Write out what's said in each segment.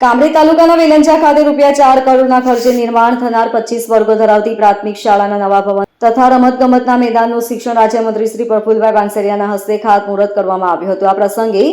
કામરેજ તાલુકાના વેલંજા ખાતે રૂપિયા ચાર કરોડના ખર્ચે નિર્માણ થનાર પચીસ વર્ગો ધરાવતી પ્રાથમિક શાળાના નવા ભવન તથા રમતગમતના મેદાનનું શિક્ષણ રાજ્યમંત્રી શ્રી પ્રફુલભાઈ પાનસરિયાના હસ્તે ખાતમુહૂર્ત કરવામાં આવ્યું હતું. આ પ્રસંગે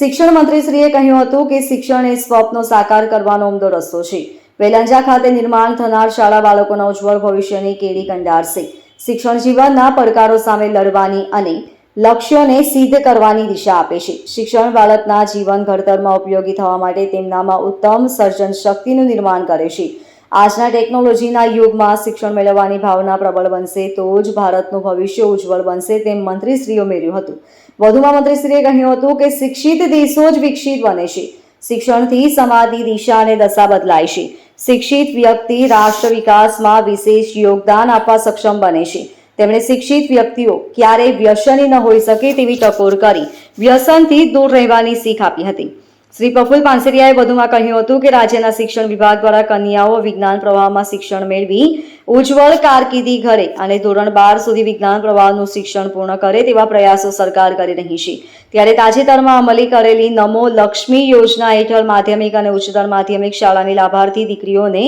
શિક્ષણ મંત્રીશ્રીએ કહ્યું હતું કે શિક્ષણ એ સ્વપ્નો સાકાર કરવાનો ઉમદો રસ્તો છે. વેલંજા ખાતે નિર્માણ થનાર શાળા બાળકોના ઉજ્જવળ ભવિષ્યની કેડી કંડારશે. શિક્ષણ જીવનના પડકારો સામે લડવાની અને લક્ષ્યોને સિદ્ધ કરવાની દિશા આપે છે. શિક્ષણ બાળકના જીવન ઘડતરમાં ઉપયોગી થવા માટે તેમનામાં ઉત્તમ સર્જન શક્તિનું નિર્માણ કરે છે. આજના ટેકનોલોજીના યુગમાં શિક્ષણ મેળવવાની ભાવના પ્રબળ બનશે તો જ ભારતનું ભવિષ્ય ઉજ્જવળ બનશે તેમ મંત્રીશ્રીઓ મેળવ્યું હતું. વધુમાં મંત્રીશ્રીએ કહ્યું હતું કે શિક્ષિત દેશો જ વિકસિત બને છે. શિક્ષણથી સમાજની દિશા અને દશા બદલાય છે. શિક્ષિત વ્યક્તિ રાષ્ટ્ર વિકાસમાં વિશેષ યોગદાન આપવા સક્ષમ બને છે. તેમણે શિક્ષિત વ્યક્તિઓ ક્યારેય વ્યસની ન હોઈ શકે તેવી ટકોર કરી વ્યસનથી દૂર રહેવાની શીખ આપી હતી. શ્રી પ્રફુલ પાનસરિયાએ વધુમાં કહ્યું હતું કે રાજ્યના શિક્ષણ વિભાગ દ્વારા કન્યાઓ વિજ્ઞાન પ્રવાહમાં શિક્ષણ મેળવી ઉજ્જવળ કારકિર્દી ઘરે અને ધોરણ બાર સુધી વિજ્ઞાન પ્રવાહનું શિક્ષણ પૂર્ણ કરે તેવા પ્રયાસો સરકાર કરી રહી છે. ત્યારે તાજેતરમાં અમલી કરેલી નમો લક્ષ્મી યોજના હેઠળ માધ્યમિક અને ઉચ્ચતર માધ્યમિક શાળાની લાભાર્થી દીકરીઓને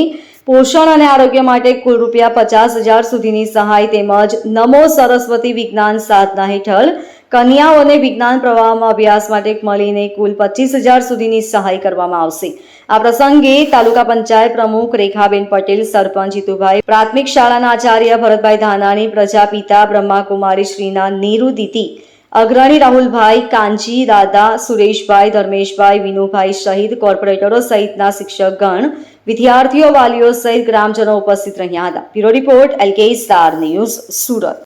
પોષણ અને આરોગ્ય માટે કુલ રૂપિયા પચાસ હજાર સુધીની સહાય તેમજ નમો સરસ્વતી વિજ્ઞાન સાધના હેઠળ કન્યાઓને વિજ્ઞાન પ્રવાહમાં અભ્યાસ માટે મળીને કુલ પચીસ હજાર સુધીની સહાય કરવામાં આવશે. આ પ્રસંગે તાલુકા પંચાયત પ્રમુખ રેખાબેન પટેલ, સરપંચ જીતુભાઈ પ્રાથમિક શાળાના આચાર્ય ભરતભાઈ ધાનાણી, પ્રજાપિતા, બ્રહ્માકુમારી શ્રીના નીરુદિતિ અગ્રણી રાહુલભાઈ કાંજી દાદા, સુરેશભાઈ, ધર્મેશભાઈ, વિનુભાઈ સહિત કોર્પોરેટરો સહિતના શિક્ષકગણ, વિદ્યાર્થીઓ, વાલીઓ સહિત ગ્રામજનો ઉપસ્થિત રહ્યા હતા. Bureau report LK star news Surat.